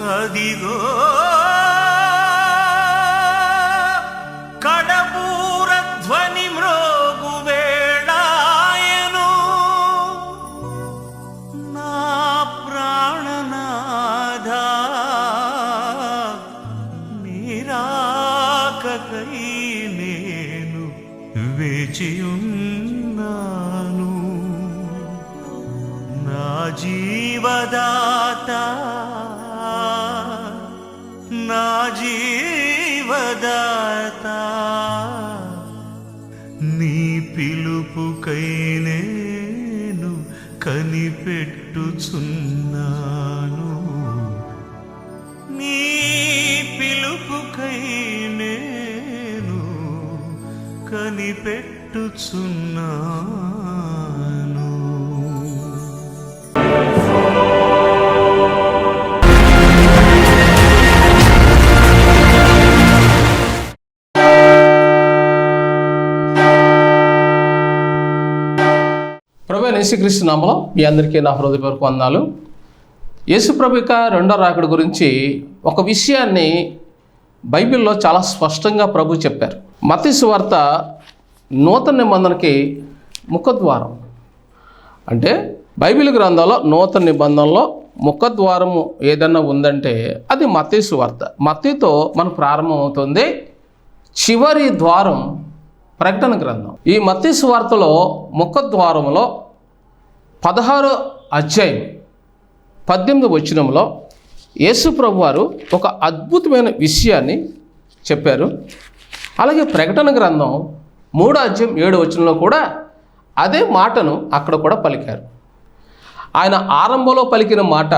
어디고 యేసుక్రీస్తు నామలో మీ అందరికీ నా హృదయపూర్వక వందాలు యేసు ప్రభుక రెండో రాకడ గురించి ఒక విషయాన్ని బైబిల్లో చాలా స్పష్టంగా ప్రభు చెప్పారు. మతి వార్త నూతన నిబంధనకి ముఖద్వారం. అంటే బైబిల్ గ్రంథంలో నూతన నిబంధనలో ముఖద్వారము ఏదన్నా ఉందంటే అది మతీ వార్త. మతీతో మనం ప్రారంభమవుతుంది చివరి ద్వారం ప్రకటన గ్రంథం. ఈ మత్తీ వార్తలో ముఖద్వారంలో పదహారో అధ్యాయం పద్దెనిమిది వచనంలో యేసు ప్రభు వారు ఒక అద్భుతమైన విషయాన్ని చెప్పారు. అలాగే ప్రకటన గ్రంథం మూడో అధ్యాయం ఏడు వచనంలో కూడా అదే మాటను అక్కడ కూడా పలికారు. ఆయన ఆరంభంలో పలికిన మాట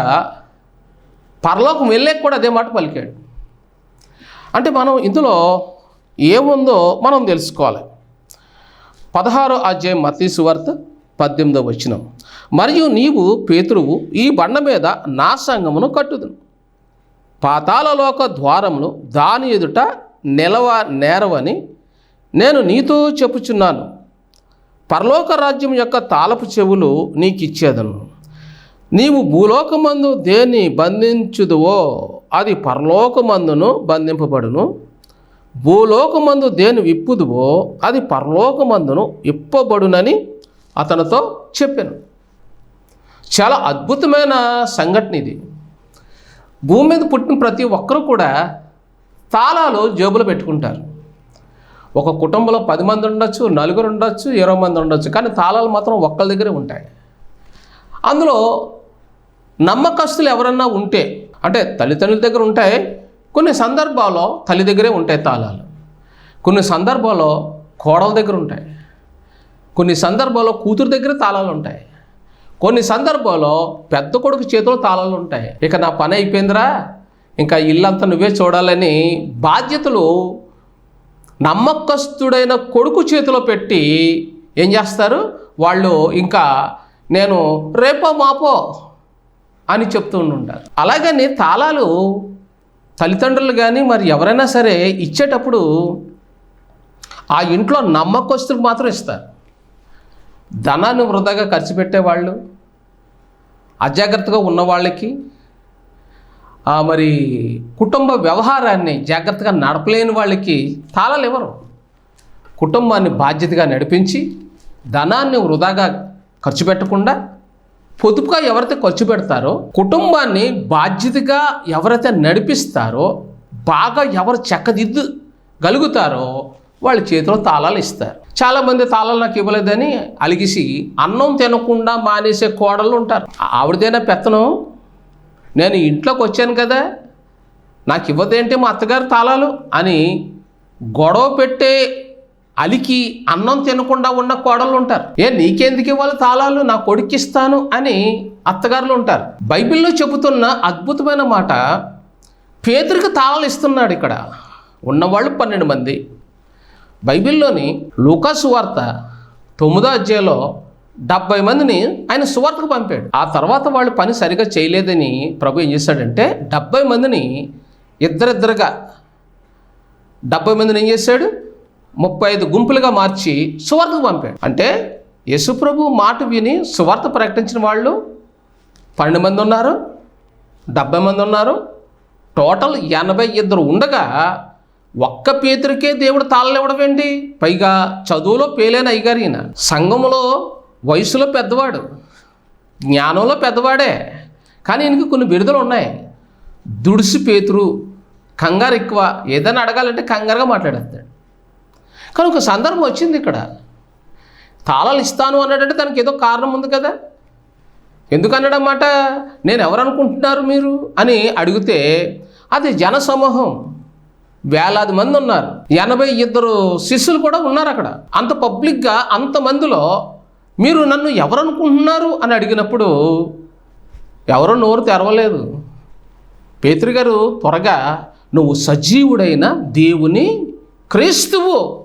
పరలోకం వెళ్ళే కూడా అదే మాట పలికాడు. అంటే మనం ఇందులో ఏముందో మనం తెలుసుకోవాలి. పదహారో అధ్యాయం మతీ సువార్త పద్దెనిమిదో వచనం. మరియు నీవు పేతురువు ఈ బండ మీద నా సంగమును కట్టుదును. పాతాళలోక ద్వారములు దాని ఎదుట నిలవ నేరవని నేను నీతో చెప్పుచున్నాను. పరలోక రాజ్యం యొక్క తాళపు చెవులు నీకు ఇచ్చేదను నీవు భూలోకమందు దేన్ని బంధించుదువో అది పరలోకమందును బంధింపబడును. భూలోకమందు దేని విప్పుదువో అది పరలోకమందును ఇప్పబడునని అతనితో చెప్పాను. చాలా అద్భుతమైన సంఘటన ఇది. భూమి మీద పుట్టిన ప్రతి ఒక్కరూ కూడా తాళాలు జేబులో పెట్టుకుంటారు. ఒక కుటుంబంలో పది మంది ఉండొచ్చు నలుగురు ఉండొచ్చు ఇరవై మంది ఉండొచ్చు కానీ తాళాలు మాత్రం ఒక్కరి దగ్గరే ఉంటాయి. అందులో నమ్మకస్తులు ఎవరన్నా ఉంటే అంటే తల్లిదండ్రుల దగ్గర ఉంటాయి కొన్ని సందర్భాల్లో తల్లి దగ్గరే ఉంటాయి తాళాలు. కొన్ని సందర్భాల్లో కోడల దగ్గర ఉంటాయి. కొన్ని సందర్భాల్లో కూతురు దగ్గర తాళాలు ఉంటాయి. కొన్ని సందర్భాల్లో పెద్ద కొడుకు చేతిలో తాళాలు ఉంటాయి. ఇక నా పని అయిపోయిందిరా. ఇంకా ఇల్లంతా నువ్వే చూడాలని బాధ్యతలు నమ్మకస్తుడైన కొడుకు చేతిలో పెట్టి ఏం చేస్తారు? వాళ్ళు ఇంకా నేను రేపో మాపో అని చెప్తూ ఉంటారు అలాగని తాళాలు తల్లిదండ్రులు కానీ మరి ఎవరైనా సరే ఇచ్చేటప్పుడు ఆ ఇంట్లో నమ్మకస్తులకు మాత్రం ఇస్తారు. ధనాన్ని వృధాగా ఖర్చు పెట్టేవాళ్ళు అజాగ్రత్తగా ఉన్న వాళ్ళకి మరి కుటుంబ వ్యవహారాన్ని జాగ్రత్తగా నడపలేని వాళ్ళకి తాళాలు ఇవ్వరు. కుటుంబాన్ని బాధ్యతగా నడిపించి ధనాన్ని వృధాగా ఖర్చు పెట్టకుండా పొదుపుగా ఎవరైతే ఖర్చు పెడతారో కుటుంబాన్ని బాధ్యతగా ఎవరైతే నడిపిస్తారో బాగా ఎవరు చక్కదిద్దు గలుగుతారో వాళ్ళ చేతిలో తాళాలు ఇస్తారు. చాలామంది తాళాలు నాకు ఇవ్వలేదని అలిగిసి అన్నం తినకుండా మానేసే కోడళ్ళు ఉంటారు. ఆవిడదైనా పెత్తనం? నేను ఇంట్లోకి వచ్చాను కదా నాకు ఇవ్వదేంటి మా అత్తగారు తాళాలు? అని గొడవ పెట్టే అలికి అన్నం తినకుండా ఉన్న కోడళ్ళు ఉంటారు. ఏ నీకెందుకు ఇవ్వాలి తాళాలు? నా కొడుకిస్తాను అని అత్తగారులు ఉంటారు. బైబిల్లో చెబుతున్న అద్భుతమైన మాట పేదరికి తాళాలు ఇస్తున్నాడు ఇక్కడ. ఉన్నవాళ్ళు పన్నెండు మంది. బైబిల్లోని లూకాసు వార్త తొమ్మిదో అధ్యాయంలో డెబ్బై మందిని ఆయన సువార్తకు పంపాడు. ఆ తర్వాత వాళ్ళు పని సరిగా చేయలేదని ప్రభు ఏం చేశాడంటే డెబ్బై మందిని ఇద్దరిద్దరుగా డెబ్బై మందిని ఏం చేశాడు? ముప్పై ఐదు గుంపులుగా మార్చి సువార్తకు పంపాడు. అంటే యేసుప్రభు మాట విని సువార్త ప్రకటించిన వాళ్ళు పన్నెండు మంది ఉన్నారు డెబ్బై మంది ఉన్నారు. టోటల్ ఎనభై ఇద్దరు ఉండగా ఒక్క పేతురికే దేవుడు తాళలు ఏంటి పైగా చదువులో పేలేని అయ్యగారు ఈయన. సంఘంలో వయసులో పెద్దవాడు జ్ఞానంలో పెద్దవాడే. కానీ ఈయనకి కొన్ని బిరుదలు ఉన్నాయి. దుడిసి పేతురు కంగారు ఎక్కువ. ఏదైనా అడగాలంటే కంగారుగా మాట్లాడేస్తాడు. కానీ ఒక సందర్భం వచ్చింది ఇక్కడ. తాళాలు ఇస్తాను అన్నాడంటే దానికి ఏదో కారణం ఉంది కదా. ఎందుకన్నాడన్నమాట? నేను ఎవరు అనుకుంటున్నారు మీరు? అని అడిగితే అది జనసమూహం. వేలాది మంది ఉన్నారు. ఎనభై ఇద్దరు శిష్యులు కూడా ఉన్నారు అక్కడ. అంత పబ్లిక్గా అంతమందిలో మీరు నన్ను ఎవరనుకుంటున్నారు అని అడిగినప్పుడు ఎవరో నోరు తెరవలేదు. పేతృగారు గారు త్వరగా నువ్వు సజీవుడైన దేవుని క్రీస్తువు.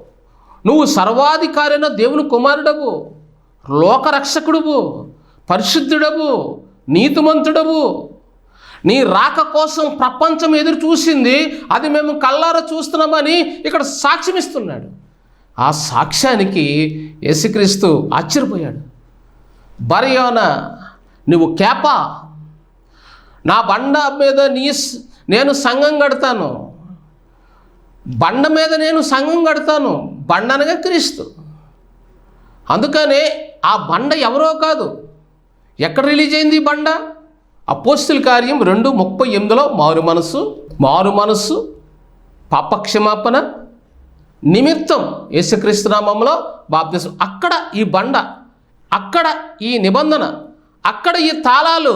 నువ్వు సర్వాధికారైన దేవుని కుమారుడవు. లోకరక్షకుడువు. పరిశుద్ధుడవు. నీతిమంతుడవు. నీ రాక కోసం ప్రపంచం ఎదురు చూసింది అది మేము కళ్ళారా చూస్తున్నామని ఇక్కడ సాక్ష్యం ఇస్తున్నాడు. ఆ సాక్ష్యానికి యేసుక్రీస్తు ఆశ్చర్యపోయాడు. బరియోన నువ్వు కేపా? నా బండ మీద నీ నేను సంఘం కడతాను. బండ మీద నేను సంఘం కడతాను. బండ అనగా క్రీస్తు. అందుకనే ఆ బండ ఎవరో కాదు. ఎక్కడ రిలీజ్ అయింది ఈ బండ? అపోస్తుల కార్యం రెండు ముప్పై ఎనిమిదిలో మారు మనసు మారు మనస్సు పాపక్షమాపణ నిమిత్తం యేసుక్రీస్తునామంలో బాప్తిసం. అక్కడ ఈ బండ అక్కడ ఈ నిబంధన అక్కడ ఈ తాళాలు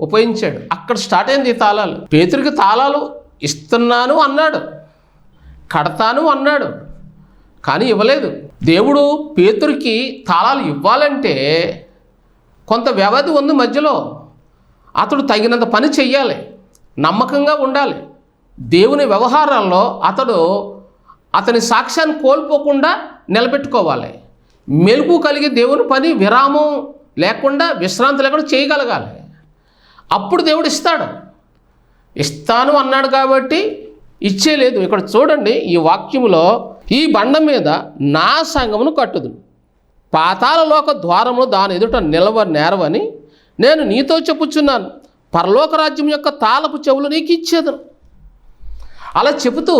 ఉపయోగించాడు. అక్కడ స్టార్ట్ అయింది ఈ తాళాలు. పేతురికి తాళాలు ఇస్తున్నాను అన్నాడు కడతాను అన్నాడు కానీ ఇవ్వలేదు. దేవుడు పేతురికి తాళాలు ఇవ్వాలంటే కొంత వ్యవధి ఉంది మధ్యలో. అతడు తగినంత పని చెయ్యాలి. నమ్మకంగా ఉండాలి. దేవుని వ్యవహారాల్లో అతడు అతని సాక్ష్యాన్ని కోల్పోకుండా నిలబెట్టుకోవాలి. మెలుపు కలిగి దేవుని పని విరామం లేకుండా విశ్రాంతి లేకుండా చేయగలగాలి. అప్పుడు దేవుడు ఇస్తాడు. ఇస్తాను అన్నాడు కాబట్టి ఇచ్చేలేదు ఇక్కడ చూడండి ఈ వాక్యములో ఈ బండ మీద నా సంఘమును కట్టుదు పాతాళలోక ద్వారము దాని ఎదుట నిలవ నేరవని నేను నీతో చెప్పుచున్నాను. పరలోక రాజ్యం యొక్క తాళపు చెవులు నీకు ఇచ్చేదను అలా చెబుతూ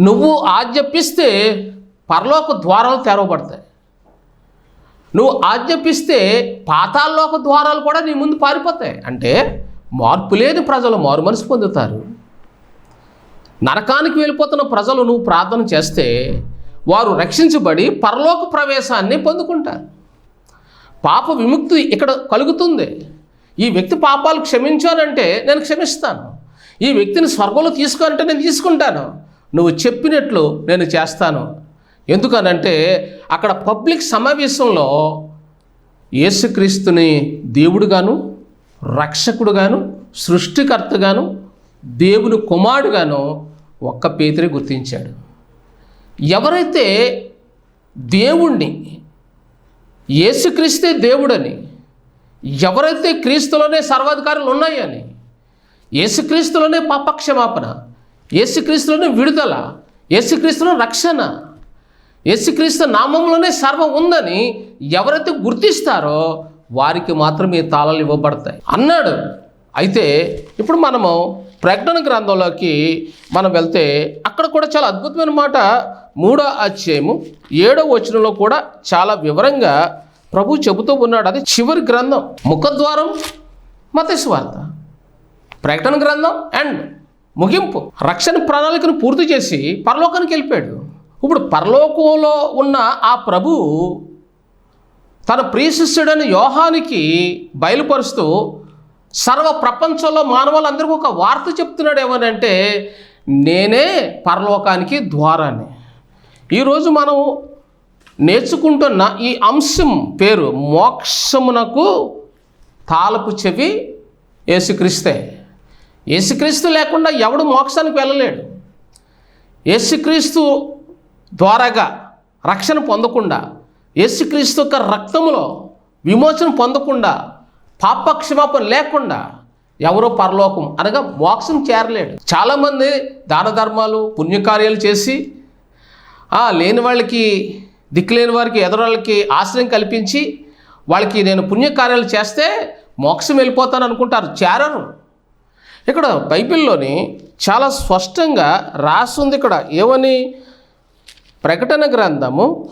నువ్వు ఆజ్ఞపిస్తే పరలోక ద్వారాలు తెరవబడతాయి. నువ్వు ఆజ్ఞపిస్తే పాతాల్లోక ద్వారాలు కూడా నీ ముందు పారిపోతాయి. అంటే మార్పు లేని ప్రజలు మారు మనసు పొందుతారు. నరకానికి వెళ్ళిపోతున్న ప్రజలు నువ్వు ప్రార్థన చేస్తే వారు రక్షించబడి పరలోక ప్రవేశాన్ని పొందుకుంటారు. పాప విముక్తి ఇక్కడ కలుగుతుంది. ఈ వ్యక్తి పాపాలు క్షమించానంటే నేను క్షమిస్తాను. ఈ వ్యక్తిని స్వర్గంలో తీసుకోనంటే నేను తీసుకుంటాను. నువ్వు చెప్పినట్లు నేను చేస్తాను. ఎందుకనంటే అక్కడ పబ్లిక్ సమావేశంలో యేసుక్రీస్తుని దేవుడుగాను రక్షకుడుగాను సృష్టికర్తగాను దేవుని కుమారుడుగాను ఒక్క పేతురే గుర్తించాడు. ఎవరైతే దేవుణ్ణి యేసుక్రీస్తే దేవుడని ఎవరైతే క్రీస్తులోనే సర్వాధికారులు ఉన్నాయని యేసుక్రీస్తులోనే పాపక్షమాపణ యేసుక్రీస్తులోనే విడుదల యేసుక్రీస్తులో రక్షణ యేసుక్రీస్తు నామంలోనే సర్వం ఉందని ఎవరైతే గుర్తిస్తారో వారికి మాత్రమే తాళాలు ఇవ్వబడతాయి. అన్నాడు. అయితే ఇప్పుడు మనము ప్రకటన గ్రంథంలోకి మనం వెళ్తే అక్కడ కూడా చాలా అద్భుతమైన మాట మూడో అధ్యాయము ఏడో వచనంలో కూడా చాలా వివరంగా ప్రభు చెబుతూ ఉన్నాడు. అది చివరి గ్రంథం. ముఖద్వారం మతస్వార్త ప్రకటన గ్రంథం అండ్ ముగింపు. రక్షణ ప్రణాళికను పూర్తి చేసి పరలోకానికి వెళ్ళిపోయాడు. ఇప్పుడు పరలోకంలో ఉన్న ఆ ప్రభు తన ప్రియశిష్యుడైన యోహానికి బయలుపరుస్తూ సర్వ ప్రపంచంలో మానవులందరికీ ఒక వార్త చెప్తున్నాడు ఏమనంటే నేనే పరలోకానికి ద్వారాన్ని. ఈరోజు మనం నేర్చుకుంటున్న ఈ అంశం పేరు మోక్షమునకు తాలపు చెవి యేసుక్రీస్తే. యేసుక్రీస్తు లేకుండా ఎవడు మోక్షానికి వెళ్ళలేడు. యేసుక్రీస్తు ద్వారాగా రక్షణ పొందకుండా యేసుక్రీస్తు యొక్క రక్తములో విమోచన పొందకుండా పాపక్షమాపణ లేకుండా ఎవరో పరలోకం అనగా మోక్షం చేరలేడు. చాలామంది దాన ధర్మాలు పుణ్యకార్యాలు చేసి లేని వాళ్ళకి దిక్కులేని వారికి ఎదరోళ్ళకి ఆశ్రయం కల్పించి వాళ్ళకి నేను పుణ్యకార్యాలు చేస్తే మోక్షం వెళ్ళిపోతాను అనుకుంటారు. చేరరు. ఇక్కడ బైబిల్లోని చాలా స్పష్టంగా రాసుంది ఇక్కడ. ఏమని? ప్రకటన గ్రంథము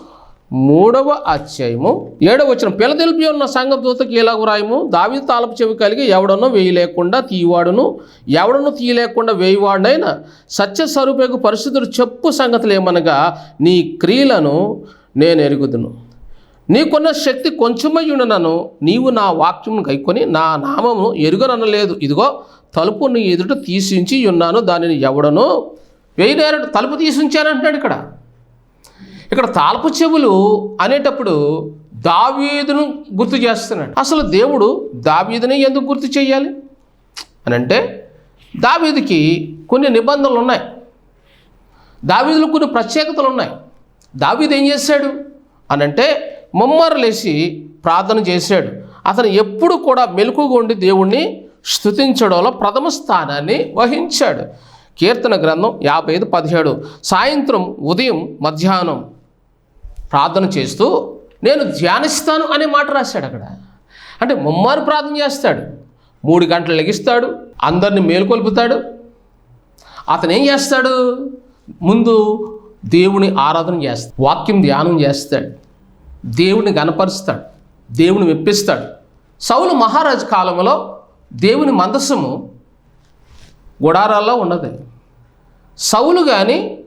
మూడవ అధ్యాయము ఏడవ వచ్చిన పిలదెలిపి ఉన్న సంఘ దూతకి ఇలాగ వ్రాయము? దావి తాలపు చెవి కలిగి ఎవడనో వేయి లేకుండా తీయవాడును. ఎవడనో తీయలేకుండా వేయవాడనైనా సత్య స్వరూపకు పరిస్థితులు చెప్పు సంగతులు ఏమనగా నీ క్రియలను నేను ఎరుగుదును. నీకున్న శక్తి కొంచెమై ఉండనను నీవు నా వాక్యమును గైకొని నా నామమును ఎరుగననలేదు. ఇదిగో తలుపు నీ ఎదుట తీసించి ఉన్నాను దానిని ఎవడనో వేయలేరు తలుపు తీసించానంటున్నాడు ఇక్కడ. ఇక్కడ తాలపు చెవులు అనేటప్పుడు దావీదును గుర్తు చేస్తున్నాడు. అసలు దేవుడు దావీదుని ఎందుకు గుర్తు చేయాలి? అని అంటే దావీదికి కొన్ని నిబంధనలు ఉన్నాయి. దావీదులో కొన్ని ప్రత్యేకతలు ఉన్నాయి. దావీదు ఏం చేశాడు? అని అంటే ముమ్మరు లేచి ప్రార్థన చేశాడు. అతను ఎప్పుడు కూడా మెలకుగా ఉండి దేవుణ్ణి స్థుతించడంలో ప్రథమ స్థానాన్ని వహించాడు. కీర్తన గ్రంథం యాభై ఐదు పదిహేడు. సాయంత్రం ఉదయం మధ్యాహ్నం ప్రార్థన చేస్తూ నేను ధ్యానిస్తాను అనే మాట రాశాడు అక్కడ. అంటే ముమ్మారు ప్రార్థన చేస్తాడు. మూడు గంటలు లెగిస్తాడు. అందరిని మేలుకొల్పుతాడు. అతను ఏం చేస్తాడు? ముందు దేవుని ఆరాధన చేస్తాడు. వాక్యం ధ్యానం చేస్తాడు. దేవుని గనపరుస్తాడు దేవుని మెప్పిస్తాడు. సౌలు మహారాజు కాలంలో దేవుని మందస్సము గుడారాల్లో ఉన్నది సౌలు కానీ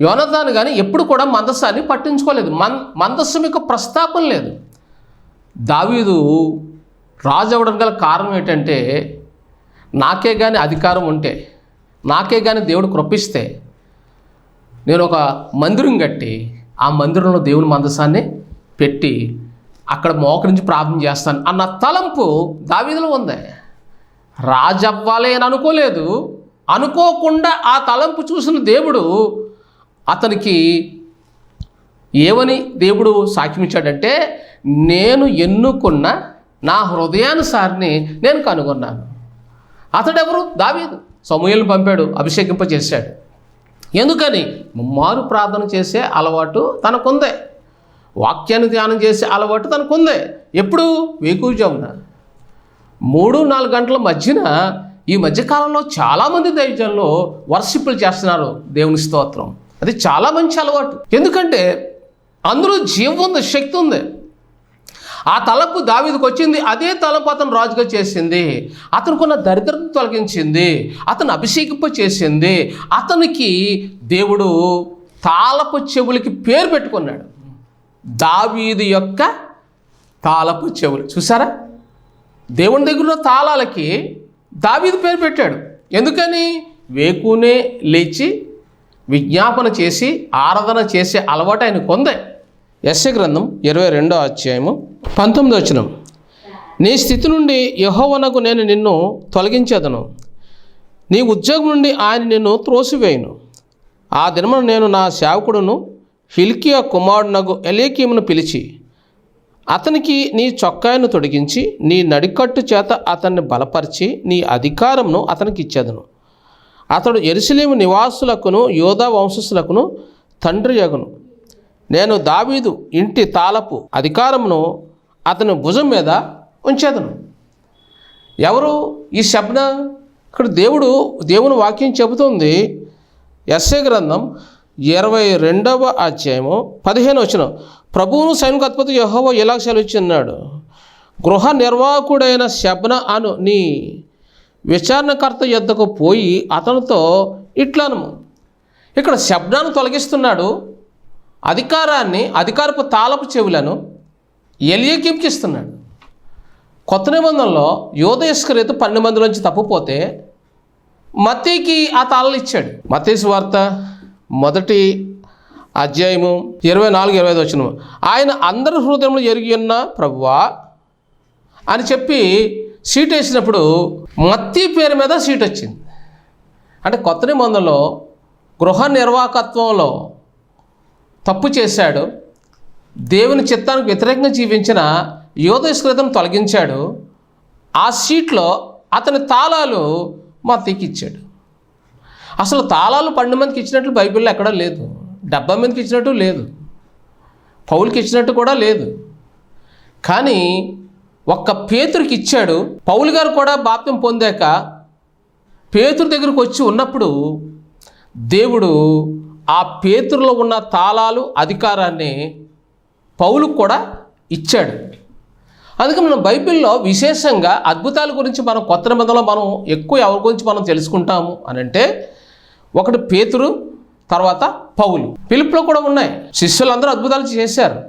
యోనదాన్ కానీ ఎప్పుడు కూడా మందస్సాన్ని పట్టించుకోలేదు. మన్ మందస్సు యొక్క ప్రస్తాపన లేదు. దావీదు రాజు అవ్వడం గల కారణం ఏంటంటే నాకే కానీ అధికారం ఉంటే నాకే కానీ దేవుడు కృపిస్తే నేను ఒక మందిరం కట్టి ఆ మందిరంలో దేవుని మందసాన్ని పెట్టి అక్కడ మోకరించి ప్రార్థన చేస్తాను అన్న తలంపు దావీదులో ఉంది. రాజవ్వాలి అని అనుకోలేదు. అనుకోకుండా ఆ తలంపు చూసిన దేవుడు అతనికి ఏమని దేవుడు సాక్ష్యం ఇచ్చాడంటే నేను ఎన్నుకున్న నా హృదయానుసారిని నేను కనుగొన్నాను. అతడెవరు? దావీదు. సమూహలు పంపాడు అభిషేకింపజేశాడు. ఎందుకని? ముమ్మారు ప్రార్థన చేసే అలవాటు తనకుందే. వాక్యాన్ని ధ్యానం చేసే అలవాటు తనకుందే. ఎప్పుడు? వేకూజామున మూడు నాలుగు గంటల మధ్యన ఈ మధ్యకాలంలో చాలామంది దైవజనులు వర్షిప్పులు చేస్తున్నారు దేవుని స్తోత్రం. అది చాలా మంచి అలవాటు. ఎందుకంటే అందులో జీవం ఉంది శక్తి ఉంది. ఆ తలపు దావిదికి వచ్చింది అదే తలపు అతను రాజుగా చేసింది. అతనుకున్న దరిద్రత తొలగించింది అతను అభిషేకింప చేసింది. అతనికి దేవుడు తాళపు చెవులకి పేరు పెట్టుకున్నాడు. దావీది యొక్క తాళపు చెవులు. చూసారా? దేవుని దగ్గర ఉన్న తాళాలకి దావీది పేరు పెట్టాడు. ఎందుకని? వేకునే లేచి విజ్ఞాపన చేసి ఆరాధన చేసే అలవాటు ఆయన కొందే. యస్య గ్రంథం ఇరవై రెండో అధ్యాయము పంతొమ్మిదో వచనం. నీ స్థితి నుండి యహోవనకు నేను నిన్ను తొలగించేదను. నీ ఉద్యోగం నుండి ఆయన నిన్ను త్రోసివేయను. ఆ దినమున నేను నా సేవకుడును హిల్కియా కుమారునగు ఎలేకీమును పిలిచి అతనికి నీ చొక్కాయను తొడిగించి నీ నడికట్టు చేత అతన్ని బలపరిచి నీ అధికారంను అతనికి ఇచ్చేదను. అతడు ఎరుసలేము నివాసులకును యోధా వంశస్థులకును తండ్రి యగును నేను దావీదు ఇంటి తాళపు అధికారమును అతని భుజం మీద ఉంచేదను. ఎవరు ఈ శబ్ద? ఇక్కడ దేవుడు దేవుని వాక్యం చెబుతుంది. ఎస్ఏ గ్రంథం ఇరవై రెండవ అధ్యాయము పదిహేను వచ్చిన ప్రభువును సైనికత్పతి యహోవ ఇలా సెలవిస్తున్నాడు గృహ నిర్వాహకుడైన శబ్న అను నీ విచారణకర్త యొద్దకు పోయి అతనితో ఇట్లను. ఇక్కడ శబ్దాన్ని తొలగిస్తున్నాడు. అధికారాన్ని అధికారపు తాళపు చెవులను ఎలియకింకి ఇస్తున్నాడు కొత్త నిబంధనలో యోధయస్కరేతు పన్నెండు మందిలోంచి నుంచి తప్పిపోతే మతీకి ఆ తాళాలు ఇచ్చాడు. మత్తేసు వార్త మొదటి అధ్యాయము ఇరవై నాలుగు ఇరవై ఐదు వచ్చిన ఆయన అందరి హృదయంలో ఎరిగి ఉన్న ప్రభువా అని చెప్పి సీట్ వేసినప్పుడు మత్తి పేరు మీద సీట్ వచ్చింది. అంటే కొత్త నిబంధనలో గృహ నిర్వాహకత్వంలో తప్పు చేశాడు. దేవుని చిత్తానికి వ్యతిరేకంగా జీవించిన యోధస్కృతం తొలగించాడు. ఆ సీట్లో అతని తాళాలు మత్తికి ఇచ్చాడు. అసలు తాళాలు పన్నెండు మందికి ఇచ్చినట్లు బైబిల్లో ఎక్కడా లేదు. డెబ్బై మందికి ఇచ్చినట్టు లేదు. పౌలకి ఇచ్చినట్టు కూడా లేదు. కానీ ఒక్క పేతురికి ఇచ్చాడు. పౌలు గారు కూడా బాప్యం పొందాక పేతురు దగ్గరకు వచ్చి ఉన్నప్పుడు దేవుడు ఆ పేతురులో ఉన్న తాళాలు అధికారాన్ని పౌలుకు కూడా ఇచ్చాడు. అందుకే మనం బైబిల్లో విశేషంగా అద్భుతాల గురించి మనం కొత్త నిబంధనలో మనం ఎక్కువ ఎవరి గురించి మనం తెలుసుకుంటాము అని అంటే ఒకటి పేతురు తర్వాత పౌలు. పిలుపులో కూడా ఉన్నాయి. శిష్యులందరూ అద్భుతాలు చేశారు.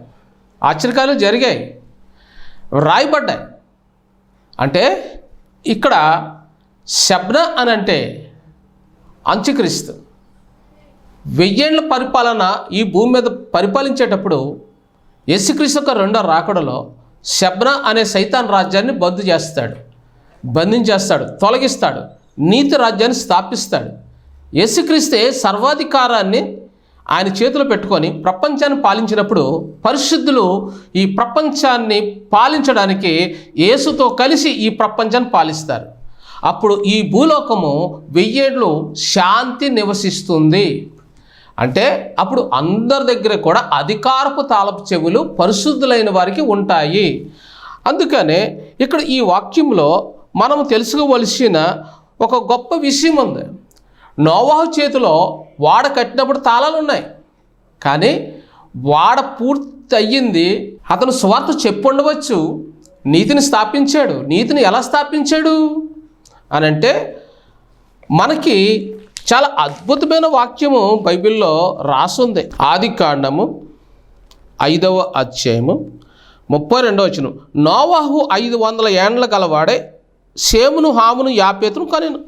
ఆశ్చర్యకాలు జరిగాయి. రాయబడ్డాయి. అంటే ఇక్కడ శబ్న అని అంటే అంత్యక్రీస్తు. వెయ్యేళ్ళ పరిపాలన ఈ భూమి మీద పరిపాలించేటప్పుడు యశుక్రీస్తు యొక్క రెండో రాకడలో శబ్న అనే సైతాన్ రాజ్యాన్ని బంద్ చేస్తాడు. బంధించేస్తాడు తొలగిస్తాడు నీతి రాజ్యాన్ని స్థాపిస్తాడు. యేసుక్రీస్తే సర్వాధికారాన్ని ఆయన చేతిలో పెట్టుకొని ప్రపంచాన్ని పాలించినప్పుడు పరిశుద్ధులు ఈ ప్రపంచాన్ని పాలించడానికి యేసుతో కలిసి ఈ ప్రపంచాన్ని పాలిస్తారు. అప్పుడు ఈ భూలోకము వెయ్యేళ్ళు శాంతి నివసిస్తుంది. అంటే అప్పుడు అందరి దగ్గర కూడా అధికారపు తాళపు చెవులు పరిశుద్ధులైన వారికి ఉంటాయి. అందుకనే ఇక్కడ ఈ వాక్యంలో మనం తెలుసుకోవలసిన ఒక గొప్ప విషయం ఉంది. నోవాహు చేతిలో వాడ కట్టినప్పుడు తాళాలు ఉన్నాయి. కానీ వాడ పూర్తి అయ్యింది అతను స్వార్థ చెప్పుండవచ్చు. నీతిని స్థాపించాడు. నీతిని ఎలా స్థాపించాడు? అని అంటే మనకి చాలా అద్భుతమైన వాక్యము బైబిల్లో రాసుంది. ఆది కాండము ఐదవ అధ్యాయము ముప్పై రెండవ వచ్చిన నోవాహు ఐదు వందల ఏండ్ల గలవాడే సేమును హామును యాపేతును కనెను.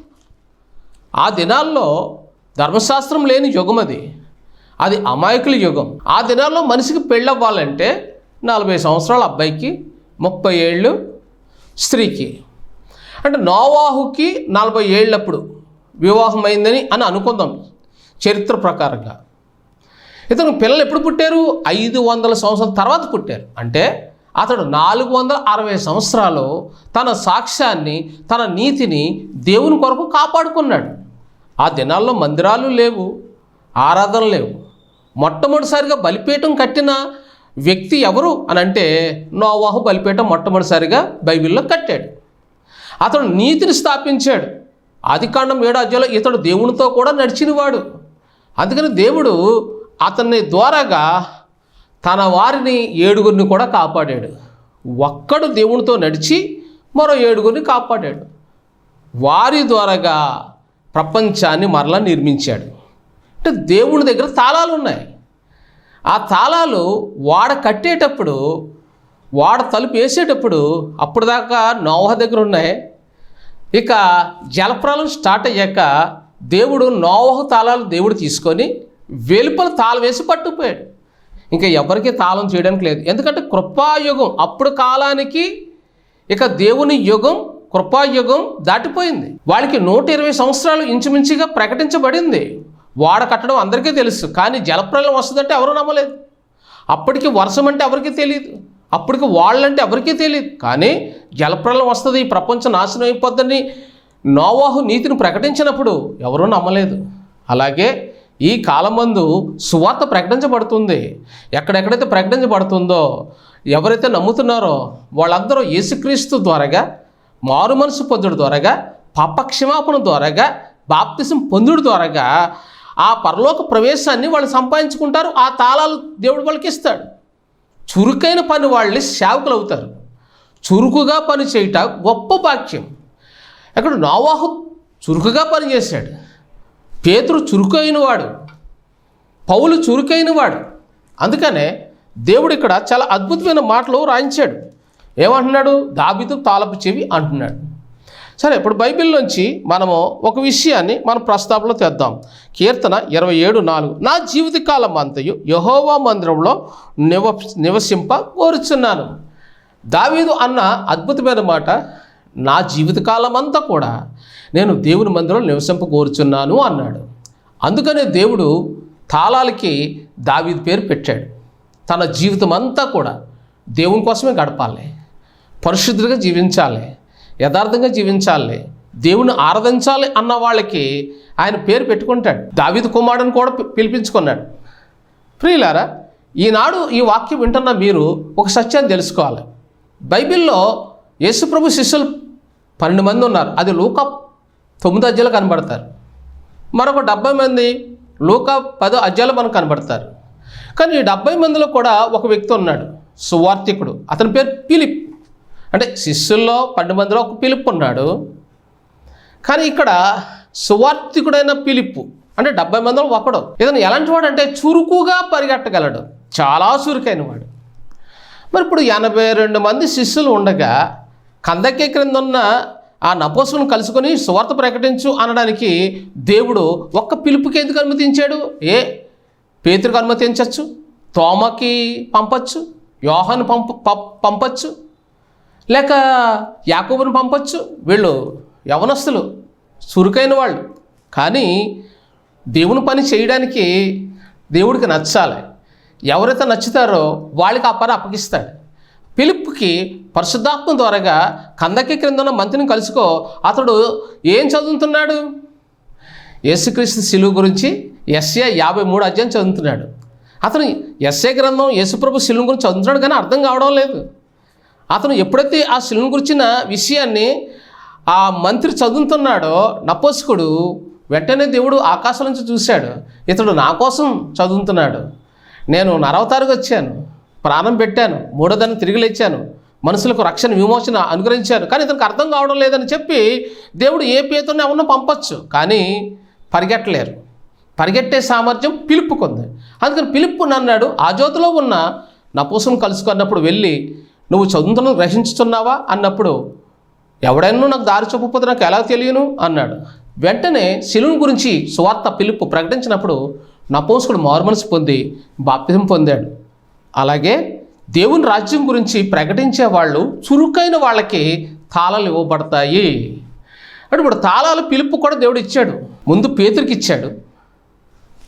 ఆ దినాల్లో ధర్మశాస్త్రం లేని యుగం అది. అది అమాయకుల యుగం. ఆ దినాల్లో మనిషికి పెళ్ళవ్వాలంటే నలభై సంవత్సరాల అబ్బాయికి ముప్పై ఏళ్ళు స్త్రీకి. అంటే నోవాహుకి నలభై ఏళ్ళప్పుడు వివాహమైందని అని అనుకుందాం చరిత్ర ప్రకారంగా. ఇతను పిల్లలు ఎప్పుడు పుట్టారు? ఐదు వందల సంవత్సరాల తర్వాత పుట్టారు. అంటే అతడు నాలుగు వందల అరవై సంవత్సరాలు తన సాక్ష్యాన్ని తన నీతిని దేవుని కొరకు కాపాడుకున్నాడు. ఆ దినాల్లో మందిరాలు లేవు ఆరాధనలు లేవు. మొట్టమొదటిసారిగా బలిపీఠం కట్టిన వ్యక్తి ఎవరు అని అంటే నోవాహు బలిపీఠం మొట్టమొదటిసారిగా బైబిల్లో కట్టాడు. అతడు నీతిని స్థాపించాడు. ఆదికాండం ఏడు అధ్యాయంలో ఇతడు దేవునితో కూడా నడిచినవాడు. అందుకని దేవుడు అతన్ని ద్వారాగా తన వారిని ఏడుగురిని కూడా కాపాడాడు. ఒక్కడు దేవునితో నడిచి మరో ఏడుగురిని కాపాడాడు. వారి ద్వారాగా ప్రపంచాన్ని మరలా నిర్మించాడు. అంటే దేవుని దగ్గర తాళాలు ఉన్నాయి. ఆ తాళాలు వాడ కట్టేటప్పుడు వాడ తలుపు వేసేటప్పుడు అప్పుడు దాకా నోవహ దగ్గర ఉన్నాయి. ఇక జలప్రాలం స్టార్ట్ అయ్యాక దేవుడు నోవహ తాళాలు దేవుడు తీసుకొని వెలుపల తాళం వేసి పట్టుకుపోయాడు. ఇంకా ఎవరికి తాళం చేయడానికి లేదు. ఎందుకంటే కృపాయుగం అప్పుడు కాలానికి ఇక దేవుని యుగం కృపాయుగం దాటిపోయింది. వాళ్ళకి నూట ఇరవై సంవత్సరాలు ఇంచుమించుగా ప్రకటించబడింది. వాడ కట్టడం అందరికీ తెలుసు కానీ జలప్రలయం వస్తుందంటే ఎవరు నమ్మలేదు. అప్పటికి వర్షం అంటే ఎవరికీ తెలియదు అప్పటికి వాళ్ళంటే ఎవరికీ తెలియదు కానీ జలప్రలయం వస్తుంది ఈ ప్రపంచం నాశనం అయిపోద్దని నోవాహు నీతిని ప్రకటించినప్పుడు ఎవరూ నమ్మలేదు. అలాగే ఈ కాలమందు సువార్త ప్రకటించబడుతుంది. ఎక్కడెక్కడైతే ప్రకటించబడుతుందో ఎవరైతే నమ్ముతున్నారో వాళ్ళందరూ యేసుక్రీస్తు ద్వారాగా మారు మనసు పొందుడు ద్వారాగా పాపక్షమాపణ ద్వారాగా బాప్తిసం పొందుడు ద్వారాగా ఆ పరలోక ప్రవేశాన్ని వాళ్ళు సంపాదించుకుంటారు. ఆ తాళాలు దేవుడు వాళ్ళకి ఇస్తాడు. చురుకైన పని వాళ్ళని సేవకులు అవుతారు. చురుకుగా పని చేయట గొప్ప భాక్యం అక్కడ నోవాహు చురుకుగా పనిచేశాడు పేతురు చురుకైన వాడు. పౌలు చురుకైన వాడు. అందుకనే దేవుడు ఇక్కడ చాలా అద్భుతమైన మాటలు రాయించాడు. ఏమంటున్నాడు? దాబితు తాళపు చెవి అంటున్నాడు. సరే ఇప్పుడు బైబిల్లోంచి మనము ఒక విషయాన్ని మనం ప్రస్తావనలో తెద్దాం. కీర్తన ఇరవై ఏడు నాలుగు. నా జీవితకాలం అంతయు యహోవా మందిరంలో నివ నివసింప కోరుచున్నాను దావీదు అన్న అద్భుతమైన మాట నా జీవితకాలం అంతా కూడా నేను దేవుని మందిరంలో నివసింప కోరుచున్నాను అన్నాడు. అందుకనే దేవుడు తాళాలకి దావీదు పేరు పెట్టాడు. తన జీవితం అంతా కూడా దేవుని కోసమే గడపాలి. పరిశుద్ధులుగా జీవించాలి యథార్థంగా జీవించాలి దేవుని ఆరాధించాలి అన్న వాళ్ళకి ఆయన పేరు పెట్టుకుంటాడు. దావిద కుమారుడిని కూడా పిలిపించుకున్నాడు. ప్రియులారా ఈనాడు ఈ వాక్యం వింటున్న మీరు ఒక సత్యాన్ని తెలుసుకోవాలి. బైబిల్లో యేసుప్రభు శిష్యులు పన్నెండు మంది ఉన్నారు. అది లూక తొమ్మిది అధ్యాయులు కనబడతారు. మరొక డెబ్బై మంది లూక పదో అధ్యాయులు మనకు కనబడతారు. కానీ ఈ డెబ్బై మందిలో కూడా ఒక వ్యక్తి ఉన్నాడు సువార్థికుడు. అతని పేరు పిలిప్ అంటే శిష్యుల్లో పన్నెండు మందిలో ఒక పిలుపు ఉన్నాడు. కానీ ఇక్కడ సువార్థికుడైన పిలుపు అంటే డెబ్బై మందిలో ఒకడు. ఇతను ఎలాంటి వాడు అంటే చురుకుగా పరిగెట్టగలడు. చాలా చురుకైన వాడు మరి ఇప్పుడు ఎనభై రెండు మంది శిష్యులు ఉండగా కందకే క్రింద ఉన్న ఆ నపోసులను కలుసుకొని సువార్త ప్రకటించు అనడానికి దేవుడు ఒక్క పిలుపుకి ఎందుకు అనుమతించాడు? ఏ పేతురికి అనుమతించవచ్చు తోమకి పంపచ్చు? యోహాను పంప పం- పంపచ్చు? లేక యాకోబుని పంపొచ్చు? వీళ్ళు యవనస్తులు చురుకైన వాళ్ళు. కానీ దేవుని పని చేయడానికి దేవుడికి నచ్చాలి. ఎవరైతే నచ్చుతారో వాళ్ళకి ఆ పని అప్పగిస్తాడు. పిలుపుకి పరిశుద్ధాత్మ ద్వారాగా కందకి క్రింద ఉన్న మంత్రిని కలుసుకో. అతడు ఏం చదువుతున్నాడు? యేసుక్రీస్తు శిలువు గురించి ఎస్ఏ యాభై మూడు అధ్యాయం చదువుతున్నాడు. అతను ఎస్ఏ గ్రంథం యేసుప్రభు శిలువు గురించి చదువుతున్నాడు కానీ అర్థం కావడం లేదు. అతను ఎప్పుడైతే ఆ శిలను గురించిన విషయాన్ని ఆ మంత్రి చదువుతున్నాడో నపోసుకుడు వెంటనే దేవుడు ఆకాశం నుంచి చూశాడు. ఇతడు నా కోసం చదువుతున్నాడు. నేను నరవతారుగా వచ్చాను. ప్రాణం పెట్టాను. మూడోదాన్ని తిరిగి లేచాను. మనుషులకు రక్షణ విమోచన అనుగ్రహించాను. కానీ ఇతనికి అర్థం కావడం లేదని చెప్పి దేవుడు ఏ పేతుని ఎవరినో పంపచ్చు. కానీ పరిగెట్టలేరు. పరిగెట్టే సామర్థ్యం పిలుపుకుంది. అందుకని పిలుపు అన్నాడు. ఆ జ్యోతిలో ఉన్న నపూసం కలుసుకున్నప్పుడు వెళ్ళి నువ్వు చదువుతున్న గ్రహించుతున్నావా అన్నప్పుడు ఎవడైనా నాకు దారి చూపకపోతే నాకు ఎలా తెలియను? అన్నాడు. వెంటనే శిలువుని గురించి సువార్త పిలుపు ప్రకటించినప్పుడు నపోసుకుడు మార్మనసు పొంది బాప్తిజం పొందాడు. అలాగే దేవుని రాజ్యం గురించి ప్రకటించే వాళ్ళు చురుకైన వాళ్ళకి తాళాలు ఇవ్వబడతాయి. అంటే ఇప్పుడు తాళాలు పిలుపు కూడా దేవుడు ఇచ్చాడు. ముందు పేతురికి ఇచ్చాడు.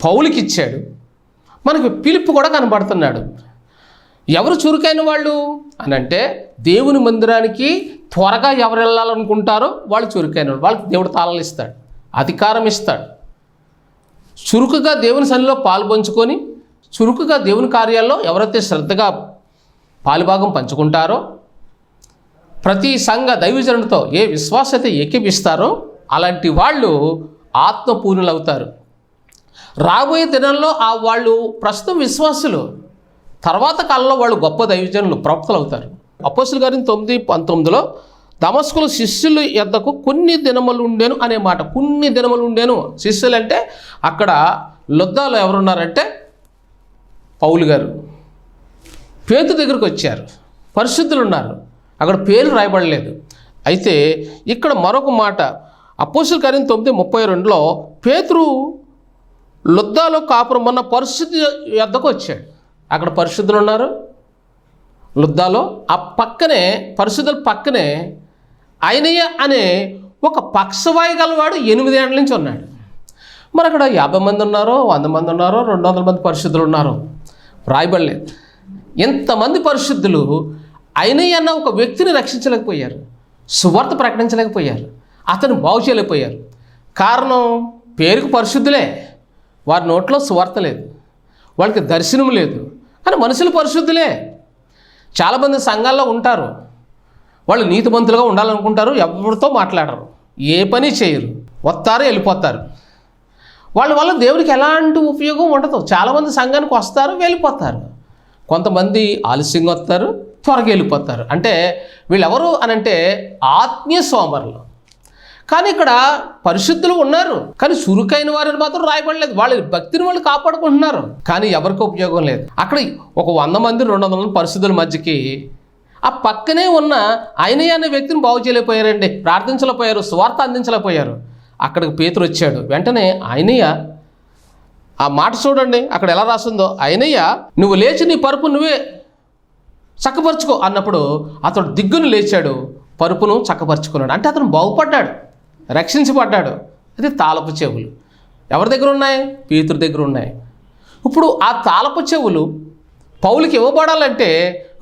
పౌలికి ఇచ్చాడు. మనకి పిలుపు కూడా కనబడుతున్నాడు. ఎవరు చురుకైన వాళ్ళు? అని అంటే దేవుని మందిరానికి త్వరగా ఎవరు వెళ్ళాలనుకుంటారో వాళ్ళు చురుకైన వాళ్ళు. వాళ్ళకి దేవుడు తాళాలు ఇస్తాడు అధికారం ఇస్తాడు. చురుకుగా దేవుని సన్నిలో పాల్పంచుకొని చురుకుగా దేవుని కార్యాల్లో ఎవరైతే శ్రద్ధగా పాలుభాగం పంచుకుంటారో ప్రతి సంఘ దైవజనుడితో ఏ విశ్వాసత ఏకిపిస్తారో అలాంటి వాళ్ళు ఆత్మపూర్ణులు అవుతారు రాబోయే దినాల్లో ఆ వాళ్ళు ప్రస్తుతం విశ్వాసులు. తర్వాత కాలంలో వాళ్ళు గొప్ప దైవజనులు ప్రవక్తలు అవుతారు. అపోసులు గారిని తొమ్మిది పంతొమ్మిదిలో దమస్కులు శిష్యులు ఎద్దకు కొన్ని దినములు ఉండేను అనే మాట. కొన్ని దినములు ఉండేను. శిష్యులు అంటే అక్కడ లొద్దాలో ఎవరున్నారంటే పౌలు గారు. పేతు దగ్గరికి వచ్చారు. పరిశుద్ధులు ఉన్నారు. అక్కడ పేరు రాయబడలేదు. అయితే ఇక్కడ మరొక మాట. అపోసుల కార్యం తొమ్మిది ముప్పై రెండులో పేతురు లొద్దాలో కాపురం ఉన్న పరిస్థితి వద్దకు వచ్చాడు. అక్కడ పరిశుద్ధులు ఉన్నారు. లుద్దాలో ఆ పక్కనే పరిశుద్ధుల పక్కనే ఆయనయ్య అనే ఒక పక్షవాయు గలవాడు ఎనిమిది ఏళ్ళ నుంచి ఉన్నాడు. మరి అక్కడ యాభై మంది ఉన్నారో వంద మంది ఉన్నారో రెండు వందల మంది పరిశుద్ధులు ఉన్నారో రాయబడలేదు. ఎంతమంది పరిశుద్ధులు అయినయ్య అన్న ఒక వ్యక్తిని రక్షించలేకపోయారు. సువార్త ప్రకటించలేకపోయారు. అతను బాగు చేయలేకపోయారు. కారణం పేరుకు పరిశుద్ధులే. వారి నోట్లో సువార్త లేదు. వాళ్ళకి దర్శనం లేదు. కానీ మనుషులు పరిశుద్ధులే. చాలామంది సంఘాల్లో ఉంటారు. వాళ్ళు నీతిమంతులుగా ఉండాలనుకుంటారు ఎవరితో మాట్లాడరు. ఏ పని చేయరు. వస్తారు వెళ్ళిపోతారు. వాళ్ళ వల్ల దేవుడికి ఎలాంటి ఉపయోగం ఉండదు. చాలామంది సంఘానికి వస్తారు వెళ్ళిపోతారు. కొంతమంది ఆలస్యంగా వస్తారు త్వరగా వెళ్ళిపోతారు. అంటే వీళ్ళెవరు అనంటే ఆత్మీయ సోమరులు. కానీ ఇక్కడ పరిశుద్ధులు ఉన్నారు. కానీ చురుకైన వారిని మాత్రం రాయబడలేదు. వాళ్ళ భక్తిని వాళ్ళు కాపాడుకుంటున్నారు. కానీ ఎవరికి ఉపయోగం లేదు. అక్కడ ఒక వంద మంది రెండు వందల మంది పరిశుద్ధుల మధ్యకి ఆ పక్కనే ఉన్న ఆయనయ్య అనే వ్యక్తిని బాగు చేయలేకపోయారండి. ప్రార్థించలేకపోయారు స్వార్థ అందించలేకపోయారు. అక్కడికి పేతురు వచ్చాడు. వెంటనే ఆయనయ్య ఆ మాట చూడండి అక్కడ ఎలా రాసిందో ఆయనయ్య నువ్వు లేచి నీ పరుపు నువ్వే చక్కపరుచుకో అన్నప్పుడు అతడు దిగ్గును లేచాడు. పరుపును చక్కపరుచుకున్నాడు. అంటే అతను బాగుపడ్డాడు. రక్షించబడ్డాడు. అది తాళపు చెవులు. ఎవరి దగ్గర ఉన్నాయి? పీతురు దగ్గర ఉన్నాయి. ఇప్పుడు ఆ తాళపు చెవులు పౌలకి ఇవ్వబడాలంటే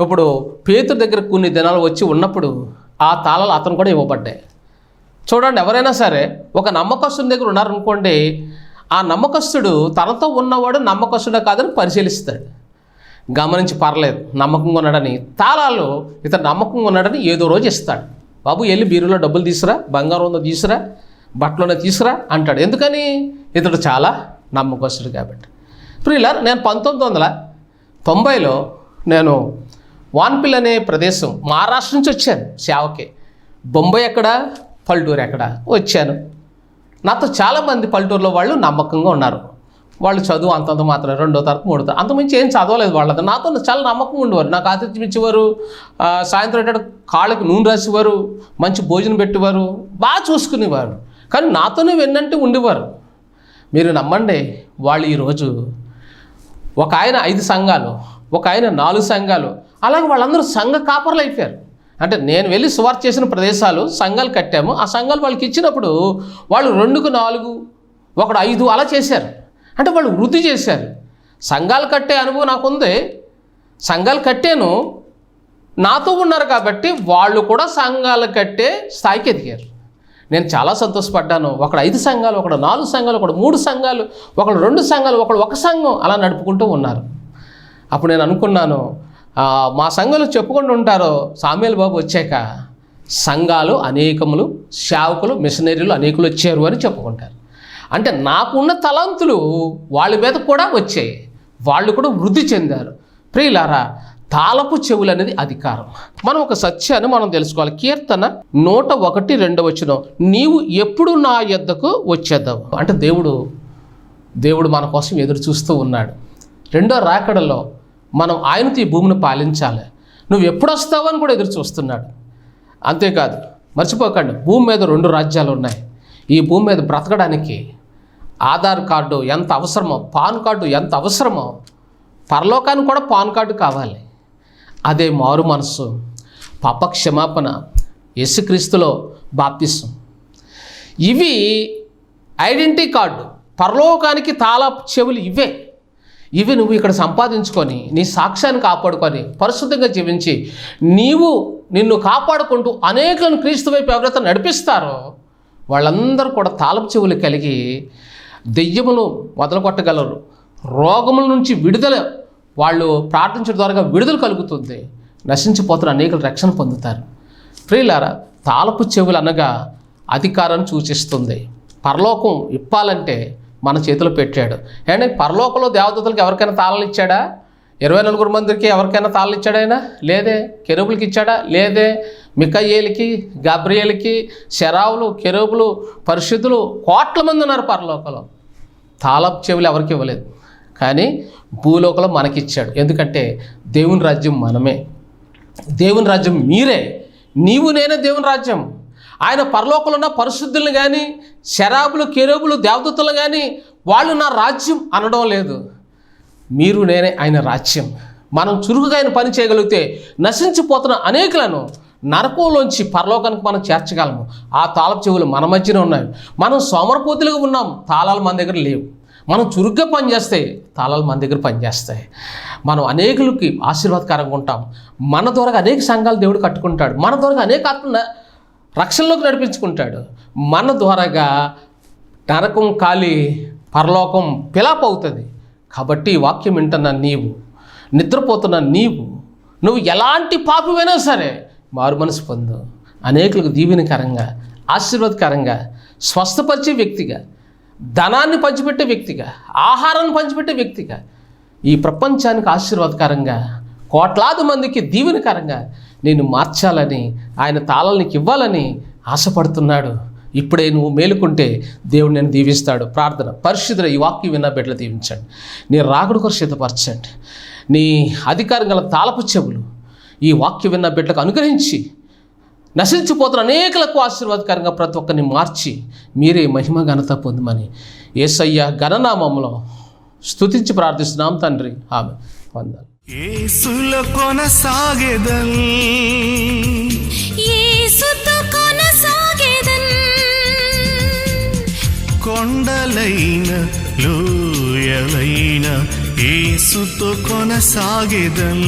ఇప్పుడు పేతురు దగ్గర కొన్ని దినాలు వచ్చి ఉన్నప్పుడు ఆ తాళాలు అతను కూడా ఇవ్వబడ్డాయి. చూడండి ఎవరైనా సరే ఒక నమ్మకస్తుని దగ్గర ఉన్నారనుకోండి ఆ నమ్మకస్తుడు తనతో ఉన్నవాడు నమ్మకస్తుడే కాదని పరిశీలిస్తాడు. గమనించి పర్లేదు నమ్మకంగా ఉన్నాడని. తాళాలు ఇతను నమ్మకంగా ఉన్నాడని ఏదో రోజు ఇస్తాడు. బాబు వెళ్ళి బీరులో డబ్బులు తీసురా బంగారం ఉందో తీసురా బట్టలోనే తీసుకురా అంటాడు. ఎందుకని? ఇతడు చాలా నమ్మకస్తుడు కాబట్టి. ప్రియుల నేను పంతొమ్మిది వందల తొంభైలో నేను వాన్పిల్ అనే ప్రదేశం మహారాష్ట్ర నుంచి వచ్చాను సేవకి. బొంబాయి ఎక్కడ? పల్లెటూరు ఎక్కడ? వచ్చాను. నాతో చాలామంది పల్లెటూరులో వాళ్ళు నమ్మకంగా ఉన్నారు. వాళ్ళు చదువు అంతంత మాత్రం రెండో తరగతి మూడో తరగతి. అంతకుమించి ఏం చదవలేదు వాళ్ళతో. నాతో చాలా నమ్మకం ఉండేవారు. నాకు ఆతిథ్యం ఇచ్చేవారు సాయంత్రం ఏంటంటే కాళ్ళకి నూనె రాసేవారు మంచి భోజనం పెట్టేవారు బాగా చూసుకునేవారు. కానీ నాతోనే వెన్నంటే ఉండేవారు. మీరు నమ్మండి వాళ్ళు ఈరోజు ఒక ఆయన ఐదు సంఘాలు ఒక ఆయన నాలుగు సంఘాలు అలాగే వాళ్ళందరూ సంఘ కాపర్లు అయిపోయారు. అంటే నేను వెళ్ళి సువార్త చేసిన ప్రదేశాలు సంఘాలు కట్టాము. ఆ సంఘాలు వాళ్ళకి ఇచ్చినప్పుడు వాళ్ళు రెండుకు నాలుగు ఒకడు ఐదు అలా చేశారు. అంటే వాళ్ళు వృద్ధి చేశారు. సంఘాలు కట్టే అనుభవం నాకుంది. సంఘాలు కట్టాను. నాతో ఉన్నారు కాబట్టి వాళ్ళు కూడా సంఘాలు కట్టే స్థాయికి ఎదిగారు. నేను చాలా సంతోషపడ్డాను. ఒకడు ఐదు సంఘాలు ఒకడు నాలుగు సంఘాలు ఒకడు మూడు సంఘాలు ఒకడు రెండు సంఘాలు ఒకడు ఒక సంఘం అలా నడుపుకుంటూ ఉన్నారు. అప్పుడు నేను అనుకున్నాను మా సంఘాలు చెప్పుకుంటూ ఉంటారు. సామ్యాల బాబు వచ్చాక సంఘాలు అనేకములు సేవకులు మిషనరీలు అనేకులు వచ్చారు అని చెప్పుకుంటారు. అంటే నాకున్న తలంతులు వాళ్ళ మీద కూడా వచ్చాయి. వాళ్ళు కూడా వృద్ధి చెందారు. ప్రియులారా తాళపు చెవులు అనేది అధికారం. మనం ఒక సత్యాన్ని మనం తెలుసుకోవాలి. కీర్తన నూట ఒకటి రెండవ వచ్చిన నీవు ఎప్పుడు నా యొద్దకు వచ్చేద్దావు? అంటే దేవుడు దేవుడు మన కోసం ఎదురు చూస్తూ ఉన్నాడు. రెండో రాకడలో మనం ఆయనతో ఈ భూమిని పాలించాలి. నువ్వు ఎప్పుడు వస్తావు? అని కూడా ఎదురు చూస్తున్నాడు. అంతేకాదు మర్చిపోకండి భూమి మీద రెండు రాజ్యాలు ఉన్నాయి. ఈ భూమి మీద బ్రతకడానికి ఆధార్ కార్డు ఎంత అవసరమో పాన్ కార్డు ఎంత అవసరమో పరలోకానికి కూడా పాన్ కార్డు కావాలి. అదే మారు మనస్సు పాప క్షమాపణ యేసుక్రీస్తులో బాప్తిసం ఇవి ఐడెంటిటీ కార్డు పరలోకానికి తాళ చెవులు ఇవే. ఇవి నువ్వు ఇక్కడ సంపాదించుకొని నీ సాక్ష్యాన్ని కాపాడుకొని పరిశుద్ధంగా జీవించి నీవు నిన్ను కాపాడుకుంటూ అనేకులను క్రీస్తు వైపు ఎవరైతే నడిపిస్తారో వాళ్ళందరూ కూడా తాళపు చెవులు కలిగి దెయ్యమును మొదలుకొట్టగలరు. రోగముల నుంచి విడుదల వాళ్ళు ప్రార్థించడం ద్వారా విడుదల కలుగుతుంది. నశించిపోతున్న అనేకలు రక్షణ పొందుతారు. ప్రియులారా తాళపు చెవులు అనగా అధికారాన్ని సూచిస్తుంది. పరలోకం ఇప్పాలంటే మన చేతిలో పెట్టాడు. అండ్ పరలోకంలో దేవదూతలకు ఎవరికైనా తాళాలు ఇచ్చాడా? ఇరవై నలుగురు మందికి ఎవరికైనా తాళ్ళు ఇచ్చాడైనా లేదే. కెరూపులకి ఇచ్చాడా? లేదే. మికయ్యేలకి గబ్రియేలకి శరావులు కెరూపులు పరిశుద్ధులు కోట్ల మంది ఉన్నారు పరలోకంలో. తాళపు చెవులు ఎవరికి ఇవ్వలేదు. కానీ భూలోకంలో మనకిచ్చాడు. ఎందుకంటే దేవుని రాజ్యం మనమే. దేవుని రాజ్యం మీరే. నీవు నేనే దేవుని రాజ్యం. ఆయన పరలోకంలో ఉన్న పరిశుద్ధులను కానీ శరాబులు కెరూపులు దేవదూతలు కానీ వాళ్ళు నా రాజ్యం అనడం లేదు. మీరు నేనే ఆయన రాజ్యం. మనం చురుకుగా ఆయన పని చేయగలిగితే నశించిపోతున్న అనేకులను నరకంలోంచి పరలోకానికి మనం చేర్చగలము. ఆ తాళపు చెవులు మన మధ్యన ఉన్నాయి. మనం సోమరపోతులుగా ఉన్నాం. తాళాలు మన దగ్గర లేవు. మనం చురుగ్గా పనిచేస్తే తాళాలు మన దగ్గర పనిచేస్తాయి మనం అనేకులకి ఆశీర్వాదకరంగా ఉంటాం. మన ద్వారా అనేక సంఘాలు దేవుడు కట్టుకుంటాడు. మన ద్వారా అనేక ఆత్మ రక్షణలోకి నడిపించుకుంటాడు. మన ద్వారాగా నరకం కాలి పరలోకం పిలాప్ అవుతుంది. కాబట్టి ఈ వాక్యం వింటున్న నీవు నిద్రపోతున్న నీవు నువ్వు ఎలాంటి పాపమైనా సరే మారు మనసు పొందు. అనేకులకు దీవెనకరంగా ఆశీర్వాదకరంగా స్వస్థపరిచే వ్యక్తిగా ధనాన్ని పంచిపెట్టే వ్యక్తిగా ఆహారాన్ని పంచిపెట్టే వ్యక్తిగా ఈ ప్రపంచానికి ఆశీర్వాదకరంగా కోట్లాది మందికి దీవెనకరంగా నేను మార్చాలని ఆయన తాళాలు ఇవ్వాలని ఆశపడుతున్నాడు. ఇప్పుడే నువ్వు మేలుకుంటే దేవుడు నేను దీవిస్తాడు. ప్రార్థన. పరిశుద్ధుల ఈ వాక్యం విన్న బిడ్డలు దీవించండి. నీ రాకుడు కొరకు సిద్ధపరచండి. నీ అధికారం గల తాళపు చెవులు ఈ వాక్యం విన్న బిడ్డలకు అనుగ్రహించి నశించిపోతున్న అనేకులకు ఆశీర్వాదకరంగా ప్రతి ఒక్కరిని మార్చి మీరే మహిమ ఘనత పొందమని ఏసయ్య ఘననామంలో స్తుతించి ప్రార్థిస్తున్నాం తండ్రి. ఆమె వందాలు ఏసుల కొనసాగెదల్. యేసుతో కొండలైన లోయలైన ఏసుతో కొనసాగెదల్